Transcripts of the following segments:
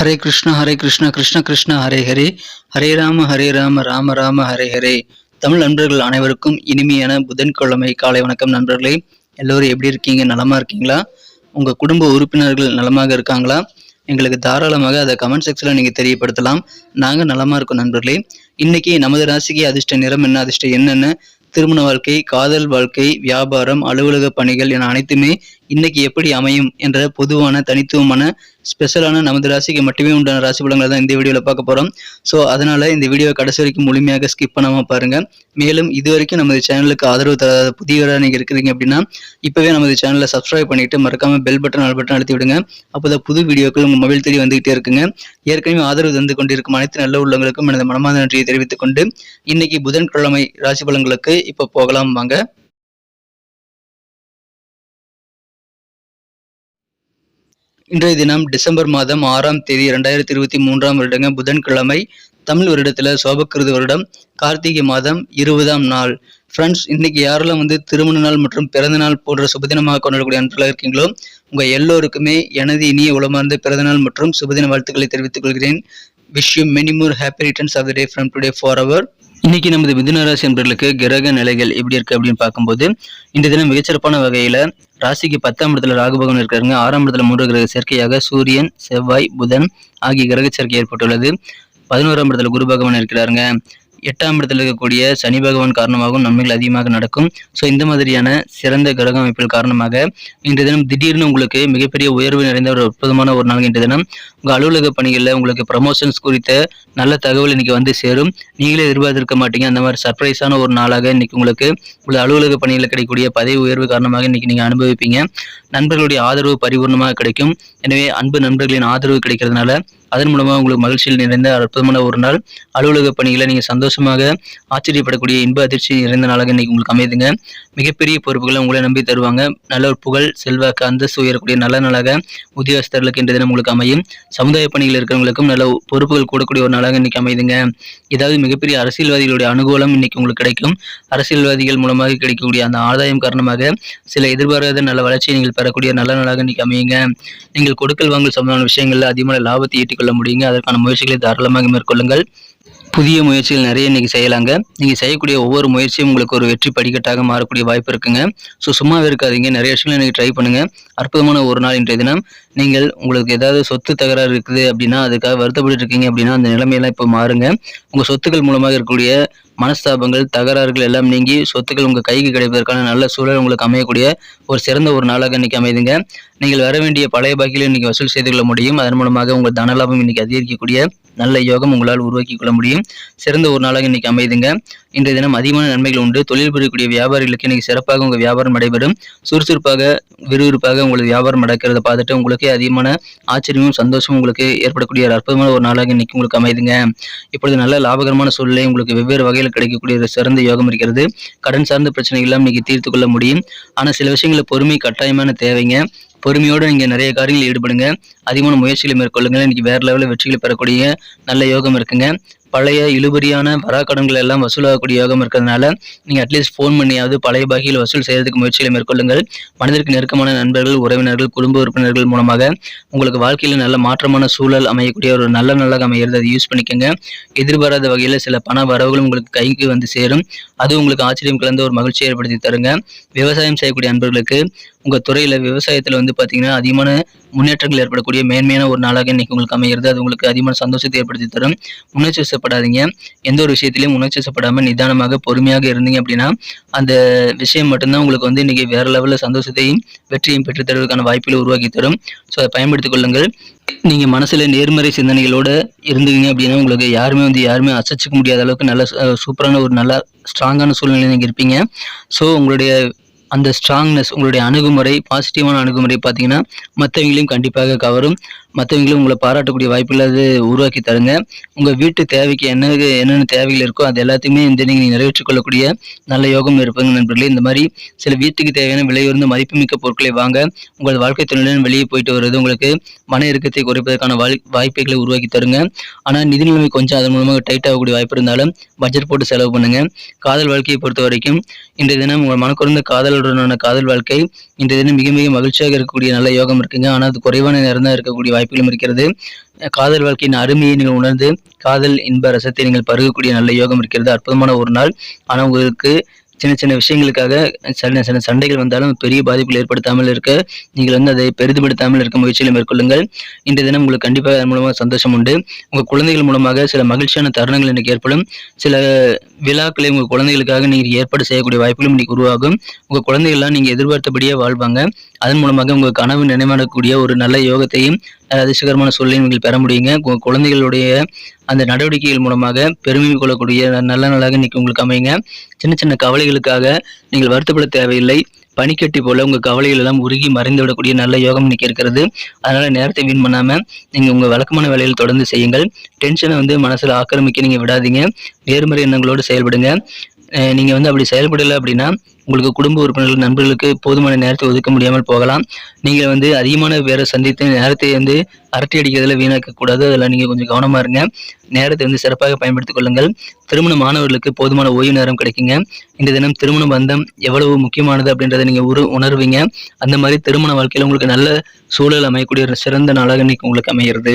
ஹரே கிருஷ்ணா ஹரே கிருஷ்ணா கிருஷ்ண கிருஷ்ண ஹரே ஹரே. ஹரே ராம ஹரே ராம ராம ராம ஹரே ஹரே. தமிழ் நண்பர்கள் அனைவருக்கும் இனிமையான புதன்கிழமை காலை வணக்கம் நண்பர்களே. எல்லோரும் எப்படி இருக்கீங்க? நலமா இருக்கீங்களா? உங்க குடும்ப உறுப்பினர்கள் நலமாக இருக்காங்களா? எங்களுக்கு தாராளமாக அதை கமெண்ட் செக்ஷனில் நீங்கள் தெரியப்படுத்தலாம். நாங்கள் நலமா இருக்கோம் நண்பர்களே. இன்னைக்கு நமது ராசிக்கு அதிர்ஷ்ட நிறம் என்ன? அதிர்ஷ்டம் என்னென்ன திருமண வாழ்க்கை காதல் வாழ்க்கை வியாபாரம் அலுவலக பணிகள் என அனைத்துமே இன்னைக்கு எப்படி அமையும் என்ற பொதுவான தனித்துவமான ஸ்பெஷலான நமது ராசிக்கு மட்டுமே உண்டான ராசி பலங்களை தான் இந்த வீடியோவில் பார்க்க போகிறோம் ஸோ அதனால் இந்த வீடியோ கடைசி வரைக்கும் முழுமையாக ஸ்கிப் பண்ணாமல் பாருங்கள் மேலும் இது வரைக்கும் நமது சேனலுக்கு ஆதரவு தராத புதியவராக நீங்கள் இருக்கிறீங்க அப்படின்னா இப்போவே நமது சேனலை சப்ஸ்கிரைப் பண்ணிட்டு மறக்காமல் பெல் பட்டன் ஆல் பட்டன் அழுத்தி விடுங்க. அப்போதான் புது வீடியோக்கள் உங்கள் மொபைல் தேடி வந்துகிட்டே இருக்குங்க. ஏற்கனவே ஆதரவு தந்து கொண்டிருக்கும் அனைத்து நல்ல உள்ளவங்களுக்கும் எனது மனமார்ந்த நன்றியை தெரிவித்துக் கொண்டு இன்னைக்கு புதன்கிழமை ராசி பலன்களுக்கு இப்போ போகலாம் வாங்க. இன்றைய தினம் டிசம்பர் மாதம் ஆறாம் தேதி இரண்டாயிரத்தி இருபத்தி மூன்றாம் வருடங்க புதன்கிழமை தமிழ் வருடத்தில் சோபக்கிருது வருடம் கார்த்திகை மாதம் இருபதாம் நாள். ஃப்ரெண்ட்ஸ் இன்னைக்கு யாரெல்லாம் வந்து திருமண நாள் மற்றும் பிறந்த நாள் போன்ற சுபதினமாக கொண்டாடக்கூடிய அன்றாக இருக்கீங்களோ உங்கள் எல்லோருக்குமே எனது இனிய உளமார்ந்த பிறந்தநாள் மற்றும் சுபதின வாழ்த்துக்களை தெரிவித்துக் கொள்கிறேன். Wish you many more happy returns of the day from today for our இன்னைக்கு நமது மிதுனராசி என்பர்களுக்கு கிரக நிலைகள் எப்படி இருக்கு அப்படின்னு பார்க்கும்போது இந்த தினம் மிகச்சிறப்பான வகையில ராசிக்கு பத்தாம் இடத்துல ராகு பகவான் இருக்காருங்க ஆறாம் இடத்துல மூன்று கிரக சேர்க்கையாக சூரியன் செவ்வாய் புதன் ஆகிய கிரக சேர்க்கை ஏற்பட்டுள்ளது. பதினோராம் இடத்துல குரு பகவான் இருக்கிறாருங்க. எட்டாம் இடத்தில் இருக்கக்கூடிய சனி பகவான் காரணமாகவும் நன்மைகள் அதிகமாக நடக்கும். ஸோ இந்த மாதிரியான சிறந்த கிரக அமைப்புகள் காரணமாக இன்றைய தினம் திடீர்னு உங்களுக்கு மிகப்பெரிய உயர்வு நிறைந்த ஒரு அற்புதமான ஒரு நாள் இன்றைய தினம். உங்கள் அலுவலக பணிகளில் உங்களுக்கு ப்ரமோஷன்ஸ் குறித்த நல்ல தகவல் இன்னைக்கு வந்து சேரும். நீங்களே எதிர்பார்த்திருக்க மாட்டீங்க. அந்த மாதிரி சர்ப்ரைஸான ஒரு நாளாக இன்னைக்கு உங்களுக்கு உங்கள் அலுவலக பணியில் கிடைக்கக்கூடிய பதவி உயர்வு காரணமாக இன்னைக்கு நீங்கள் அனுபவிப்பீங்க. நண்பர்களுடைய ஆதரவு பரிபூர்ணமாக கிடைக்கும். எனவே அன்பு நண்பர்களின் ஆதரவு கிடைக்கிறதுனால அதன் மூலமாக உங்களுக்கு மகிழ்ச்சியில் நிறைந்த அற்புதமான ஒரு நாள். அலுவலக பணிகளை நீங்கள் சந்தோஷமாக ஆச்சரியப்படக்கூடிய இன்ப அதிர்ச்சி நிறைந்த நாளாக இன்னைக்கு உங்களுக்கு அமைதுங்க மிகப்பெரிய பொறுப்புகளை உங்களை நம்பி தருவாங்க. நல்ல ஒரு புகழ் செல்வாக்கு அந்தஸ்து உயரக்கூடிய நல்ல நாளாக உத்தியோகஸ்தர்களுக்கு இன்றைய தினம் உங்களுக்கு அமையும். சமுதாய பணியில் இருக்கிறவங்களுக்கும் நல்ல பொறுப்புகள் கூடக்கூடிய ஒரு நாளாக இன்னைக்கு அமைதுங்க ஏதாவது மிகப்பெரிய அரசியல்வாதிகளுடைய அனுகூலம் இன்னைக்கு உங்களுக்கு கிடைக்கும். அரசியல்வாதிகள் மூலமாக கிடைக்கக்கூடிய அந்த ஆதாயம் காரணமாக சில எதிர்பாராத நல்ல வளர்ச்சியை நீங்கள் பெறக்கூடிய நல்ல நாளாக இன்னைக்கு அமையுங்க. நீங்கள் கொடுக்கல் வாங்கல் சம்பந்தமான விஷயங்களில் அதிகமான லாபத்தை கொள்ள முடியுங்க. அதற்கான முயற்சிகளை தாராளமாக மேற்கொள்ளுங்கள். புதிய முயற்சிகள் நிறைய இன்னைக்கு செய்யலாங்க. நீங்கள் செய்யக்கூடிய ஒவ்வொரு முயற்சியும் உங்களுக்கு ஒரு வெற்றி படிக்கட்டாக மாறக்கூடிய வாய்ப்பு இருக்குங்க. ஸோ சும்மாவே இருக்காதீங்க. நிறைய விஷயங்கள் இன்றைக்கி ட்ரை பண்ணுங்க. அற்புதமான ஒரு நாள் இன்றைய தினம். நீங்கள் உங்களுக்கு ஏதாவது சொத்து தகராறு இருக்குது அப்படின்னா அதுக்காக வருத்தப்பட்டு இருக்கீங்க அப்படின்னா அந்த நிலைமையெல்லாம் இப்போ மாறுங்க. உங்கள் சொத்துக்கள் மூலமாக இருக்கக்கூடிய மனஸ்தாபங்கள் தகராறுகள் எல்லாம் நீங்கி சொத்துக்கள் உங்கள் கைக்கு கிடைப்பதற்கான நல்ல சூழல் உங்களுக்கு அமையக்கூடிய ஒரு சிறந்த ஒரு நாளாக இன்றைக்கி அமைதுங்க. நீங்கள் வர வேண்டிய பழைய பாக்கியில் இன்றைக்கி வசூல் செய்து கொள்ள முடியும். அதன் மூலமாக உங்கள் தனலாபம் இன்னைக்கு அதிகரிக்கக்கூடிய நல்ல யோகம் உங்களால் உருவாக்கி கொள்ள முடியும். சிறந்த ஒரு நாளாக இன்னைக்கு அமைதுங்க. இன்றைய தினம் அதிகமான நன்மைகள் உண்டு. தொழில் புரியக்கூடிய வியாபாரிகளுக்கு இன்னைக்கு சிறப்பாக உங்கள் வியாபாரம் நடைபெறும். சுறுசுறுப்பாக விறுவிறுப்பாக உங்களுக்கு வியாபாரம் நடக்கிறத பார்த்துட்டு உங்களுக்கு அதிகமான ஆச்சரியமும் சந்தோஷமும் உங்களுக்கு ஏற்படக்கூடிய ஒரு அற்புதமான ஒரு நாளாக இன்றைக்கி உங்களுக்கு அமைதுங்க. இப்பொழுது நல்ல லாபகரமான சூழ்நிலை உங்களுக்கு வெவ்வேறு வகையில் கிடைக்கக்கூடிய ஒரு சிறந்த யோகம் இருக்கிறது. கடன் சார்ந்த பிரச்சனைகள் எல்லாம் இன்னைக்கு தீர்த்து கொள்ள முடியும். ஆனால் சில விஷயங்களை பொறுமை கட்டாயமான தேவைங்க. பொறுமையோடு நீங்கள் நிறைய காரியங்களில் ஈடுபடுங்க. அதிகமான முயற்சிகளை மேற்கொள்ளுங்க இன்றைக்கி வேறு லெவலில் வெற்றிகளை பெறக்கூடிய நல்ல யோகம் இருக்குங்க. பழைய இழுபறியான வராக்கடன்கள் எல்லாம் வசூலாகக்கூடிய யோகம் இருக்கிறதுனால நீங்கள் அட்லீஸ்ட் ஃபோன் பண்ணியாவது பழைய பாகியில் வசூல் செய்யறதுக்கு முயற்சிகளை மேற்கொள்ளுங்கள். மனதிற்கு நெருக்கமான நண்பர்கள் உறவினர்கள் குடும்ப உறுப்பினர்கள் மூலமாக உங்களுக்கு வாழ்க்கையில் நல்ல மாற்றமான சூழல் அமையக்கூடிய ஒரு நல்ல நாளாக அமையிறது அதை யூஸ் பண்ணிக்கோங்க. எதிர்பாராத வகையில் சில பண வரவுகளும் உங்களுக்கு கைக்கு வந்து சேரும். அது உங்களுக்கு ஆச்சரியம் கலந்த ஒரு மகிழ்ச்சியை ஏற்படுத்தி தருங்க. விவசாயம் செய்யக்கூடிய நண்பர்களுக்கு உங்கள் துறையில் விவசாயத்தில் வந்து பார்த்தீங்கன்னா அதிகமான முன்னேற்றங்கள் ஏற்படக்கூடிய மேன்மையான ஒரு நாளாக இன்னைக்கு உங்களுக்கு அமைகிறது. அது உங்களுக்கு அதிகமான சந்தோஷத்தை ஏற்படுத்தி தரும். உணர்ச்சி எந்த ஒரு விஷயத்திலையும் உணர்ச்சி நிதானமாக பொறுமையாக இருந்தீங்க அப்படின்னா அந்த விஷயம் மட்டும்தான் உங்களுக்கு வந்து இன்னைக்கு வேற லெவலில் சந்தோஷத்தையும் வெற்றியையும் பெற்றுத்தருவதற்கான வாய்ப்புகளை உருவாக்கி தரும். ஸோ அதை பயன்படுத்திக் கொள்ளுங்கள். நீங்க மனசுல நேர்மறை சிந்தனைகளோட இருந்தீங்க அப்படின்னா உங்களுக்கு யாருமே வந்து யாருமே அசைச்சிக்க முடியாத அளவுக்கு நல்ல சூப்பரான ஒரு நல்ல ஸ்ட்ராங்கான சூழ்நிலை நீங்கள் இருப்பீங்க. ஸோ உங்களுடைய அந்த ஸ்ட்ராங்னஸ் உங்களுடைய அணுகுமுறை பாசிட்டிவான அணுகுமுறை பார்த்தீங்கன்னா மற்றவங்களையும் கண்டிப்பாக கவரும். மற்றவங்களும் உங்களை பாராட்டக்கூடிய வாய்ப்புகளை அது உருவாக்கி தருங்க. உங்கள் வீட்டு தேவைக்கு என்ன என்னென்ன தேவைகள் இருக்கோ அது எல்லாத்தையுமே இந்த நீங்கள் நிறைவேற்றிக் கொள்ளக்கூடிய நல்ல யோகம் இருப்பாங்க நண்பர்களே. இந்த மாதிரி சில வீட்டுக்கு தேவையான விலை மதிப்புமிக்க பொருட்களை வாங்க உங்கள் வாழ்க்கை துணையுடன் வெளியே போயிட்டு வருவது உங்களுக்கு மன இறுக்கத்தை குறைப்பதற்கான வாய் வாய்ப்புகளை உருவாக்கி தருங்க. ஆனால் நிதி நிலைமை கொஞ்சம் அதன் மூலமாக டைட் ஆகக்கூடிய வாய்ப்பு இருந்தாலும் பட்ஜெட் போட்டு செலவு பண்ணுங்க. காதல் வாழ்க்கையை பொறுத்த வரைக்கும் இன்றைய தினம் உங்கள் மனக்குறந்த காதலுடனான காதல் வாழ்க்கை இன்றைய தினம் மிக மிக மகிழ்ச்சியாக இருக்கக்கூடிய நல்ல யோகம் இருக்குங்க. ஆனால் அது குறைவான நேரம் தான் இருக்கக்கூடிய வாய்ப்புகளும் இருக்கிறது. காதல் வாழ்க்கையின் அருமையை நீங்கள் உணர்ந்து காதல் இன்ப ரசத்தை நீங்கள் பருகக்கூடிய நல்ல யோகம் இருக்கிறது. அற்புதமான ஒரு நாள். ஆனால் உங்களுக்கு சின்ன சின்ன விஷயங்களுக்காக சின்ன சின்ன சண்டைகள் வந்தாலும் பெரிய பாதிப்புகள் ஏற்படுத்தாமல் இருக்க நீங்கள் வந்து அதை பெரிதுபடுத்தாமல் இருக்க முயற்சிகளை மேற்கொள்ளுங்கள். இன்றைய தினம் உங்களுக்கு கண்டிப்பாக அதன் மூலமாக சந்தோஷம் உண்டு. உங்கள் குழந்தைகள் மூலமாக சில மகிழ்ச்சியான தருணங்கள் இன்றைக்கு ஏற்படும். சில விழாக்களை உங்கள் குழந்தைகளுக்காக நீங்கள் ஏற்பாடு செய்யக்கூடிய வாய்ப்புகளும் இன்னைக்கு உருவாகும். உங்கள் குழந்தைகள்லாம் நீங்கள் எதிர்பார்த்தபடியே வாழ்வாங்க. அதன் மூலமாக உங்கள் கனவு நினைவாடக்கூடிய ஒரு நல்ல யோகத்தையும் அதிர்ஷ்டகரமான சூழலையும் நீங்கள் பெற முடியுங்க. உங்கள் குழந்தைகளுடைய அந்த நடவடிக்கைகள் மூலமாக பெருமை கொள்ளக்கூடிய நல்ல நாளாக இன்னைக்கு உங்களுக்கு அமையுங்க. சின்ன சின்ன கவலைகளுக்காக நீங்கள் வருத்தப்பட தேவையில்லை. பனிக்கட்டி போல உங்கள் கவலைகள் எல்லாம் உருகி மறைந்து விடக்கூடிய நல்ல யோகம் இன்னைக்கு இருக்கிறது. அதனால நேரத்தை வீண் பண்ணாமல் நீங்கள் உங்கள் வழக்கமான வேலைகள் தொடர்ந்து செய்யுங்கள். டென்ஷனை வந்து மனசில் ஆக்கிரமிக்க நீங்கள் விடாதீங்க. நேர்மறை எண்ணங்களோடு செயல்படுங்க. நீங்கள் வந்து அப்படி செயல்படலை அப்படின்னா உங்களுக்கு குடும்ப உறுப்பினர்கள் நண்பர்களுக்கு போதுமான நேரத்தை ஒதுக்க முடியாமல் போகலாம். நீங்கள் வந்து அதிகமான பேரை சந்தித்து நேரத்தை வந்து அரட்டை அடிக்கிறதுல வீணாக்கக்கூடாது அதில் நீங்கள் கொஞ்சம் கவனமாக இருங்க. நேரத்தை வந்து சிறப்பாக பயன்படுத்திக் கொள்ளுங்கள். திருமண மாணவர்களுக்கு போதுமான ஓய்வு நேரம் கிடைக்குங்க. இந்த தினம் திருமண பந்தம் எவ்வளவு முக்கியமானது அப்படின்றத நீங்கள் உரு உணர்வீங்க. அந்த மாதிரி திருமண வாழ்க்கையில் உங்களுக்கு நல்ல சூழல் அமையக்கூடிய ஒரு சிறந்த நாளாக இன்னைக்கு உங்களுக்கு அமைகிறது.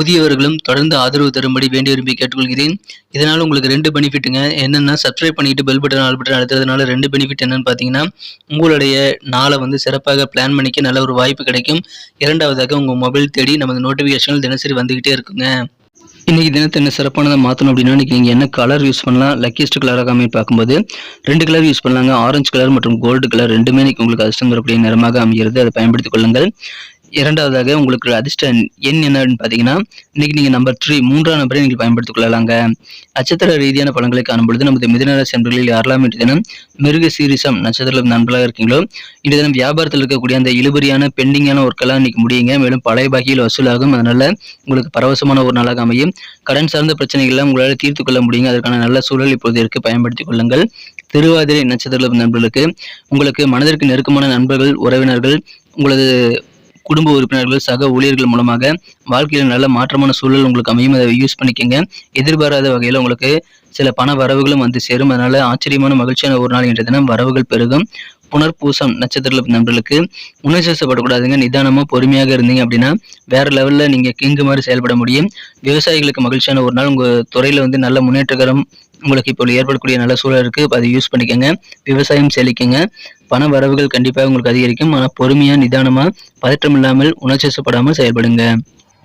புதியவர்களும் தொடர்ந்து ஆதரவு தரும்படி வேண்டி விரும்பி கேட்டுக்கொள்கிறேன். இதனால் உங்களுக்கு ரெண்டு பெனிஃபிட்டுங்க என்னென்னா சப்ஸ்கிரைப் பண்ணிட்டு பெல் பட்டன் ஆல் பட்டன் அழுத்துறதுனால ரெண்டு பெனிஃபிட் என்னன்னு பார்த்தீங்கன்னா உங்களுடைய நாளை வந்து சிறப்பாக பிளான் பண்ணிக்க நல்ல ஒரு வாய்ப்பு கிடைக்கும். இரண்டாவதாக உங்கள் மொபைல் தேடி நமது நோட்டிஃபிகேஷன்கள் தினசரி வந்துக்கிட்டே இருக்குங்க. இன்றைக்கி தினத்தை என்ன சிறப்பானதை மாற்றணும் அப்படின்னா இன்றைக்கி நீங்கள் என்ன கலர் யூஸ் பண்ணலாம்? லக்கியஸ்ட் கலராக அமைய பார்க்கும்போது. ரெண்டு கலர் யூஸ் பண்ணலாங்க. ஆரஞ்சு கலர் மற்றும் கோல்டு கலர் ரெண்டுமே இன்றைக்கி உங்களுக்கு அதிர்ஷ்டம் வரக்கூடிய நிறமாக அமைகிறது. அதை பயன்படுத்திக் கொள்ளுங்கள். இரண்டாவதாக உங்களுக்கு அதிர்ஷ்ட எண் என்னன்னு பார்த்தீங்கன்னா இன்னைக்கு நீங்கள் நம்பர் த்ரீ மூன்றாம் நம்பரை நீங்கள் பயன்படுத்திக் கொள்ளலாங்க. நட்சத்திர ரீதியான பலன்களை காணும்பொழுது நமது மிதனராசி நண்பர்களில் யாரெல்லாம் இன்று தினம் மிருக சீரிசம் நட்சத்திர நண்பர்களாக இருக்கீங்களோ இன்று தினம் வியாபாரத்தில் இருக்கக்கூடிய அந்த இழுபறியான பெண்டிங்கான ஒர்க்கெல்லாம் இன்னைக்கு முடியுங்க. மேலும் பழைய பாக்கியில் வசூலாகும். அதனால உங்களுக்கு பரவசமான ஒரு நாளாக அமையும். கடன் சார்ந்த பிரச்சனைகள்லாம் உங்களால் தீர்த்து கொள்ள முடியுங்க. அதற்கான நல்ல சூழல் இப்போது இருக்கு. பயன்படுத்திக் கொள்ளுங்கள். திருவாதிரை நட்சத்திர நண்பர்களுக்கு உங்களுக்கு மனதிற்கு நெருக்கமான நண்பர்கள் உறவினர்கள் உங்களது குடும்ப உறுப்பினர்கள் சக ஊழியர்கள் மூலமாக வாழ்க்கையில் நல்ல மாற்றமான சூழல் உங்களுக்கு அமையும். அதை யூஸ் பண்ணிக்கோங்க. எதிர்பாராத வகையில் உங்களுக்கு சில பண வரவுகளும் வந்து சேரும். அதனால ஆச்சரியமான மகிழ்ச்சியான ஒரு நாள் என்ற தினம் வரவுகள் பெருகும். புனர்பூசம் நட்சத்திர நண்பர்களுக்கு உணர்ச்சிப்படக்கூடாதுங்க நிதானமா பொறுமையாக இருந்தீங்க அப்படின்னா வேற லெவல்ல நீங்க கிங்கு மாதிரி செயல்பட முடியும். விவசாயிகளுக்கு மகிழ்ச்சியான ஒரு நாள். உங்க துறையில வந்து நல்ல முன்னேற்றகரம் உங்களுக்கு இப்போ ஏற்படக்கூடிய நல்ல சூழல் இருக்கு அதை யூஸ் பண்ணிக்கோங்க. விவசாயம் செழிக்குங்க. பண வரவுகள் கண்டிப்பாக உங்களுக்கு அதிகரிக்கும். ஆனால் பொறுமையா நிதானமா பதற்றம் இல்லாமல் உணர்ச்சிப்படாமல் செயல்படுங்க.